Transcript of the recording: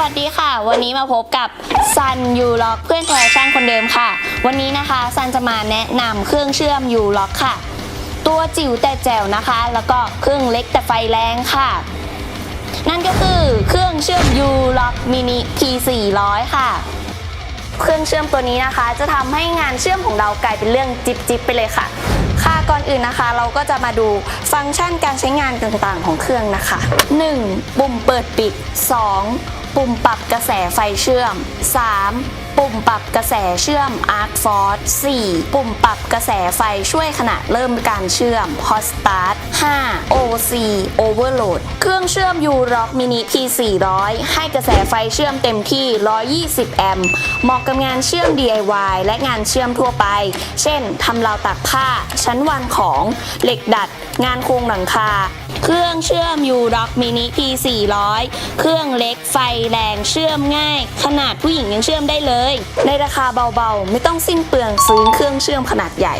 วัสดีค่ะ วันนี้มาพบกับซันยูล็อกเพื่อนแท้ช่างคนเดิมค่ะ วันนี้นะคะซันจะมาแนะนำเครื่องเชื่อมยูล็อกค่ะ ตัวจิ๋วแต่แจ๋วนะคะ แล้วก็เครื่องเล็กแต่ไฟแรงค่ะ นั่นก็คือเครื่องเชื่อมยูล็อกมินิ P400 ค่ะ เครื่องเชื่อมตัวนี้นะคะ จะทำให้งานเชื่อมของเรากลายเป็นเรื่องจิบจิบไปเลยค่ะ ค่ะก่อนอื่นนะคะ เราก็จะมาดูฟังก์ชันการใช้งานต่างๆ ของเครื่องนะคะ 1. ปุ่มเปิดปิด 2. ปุ่มปรับกระแสไฟเชื่อม 3. ปุ่มปรับกระแสเชื่อม Arc Force 4. ปุ่มปรับกระแสไฟช่วยขณะเริ่มการเชื่อม Hot Start 5. C Overload เครื่องเชื่อม U-Rock Mini P400 ให้กระแสไฟเชื่อมเต็มที่ 120 แอมป์ เหมาะกับงานเชื่อม DIY และงานเชื่อมทั่วไป เช่น ทำราวตากผ้า ชั้นวางของ เหล็กดัด งานโครงหลังคา เครื่องเชื่อม U-Rock Mini P400 เครื่องเล็กไฟแรงเชื่อมง่าย ขนาดผู้หญิงยังเชื่อมได้เลย ในราคาเบาๆ ไม่ต้องสิ้นเปลืองซื้อเครื่องเชื่อมขนาดใหญ่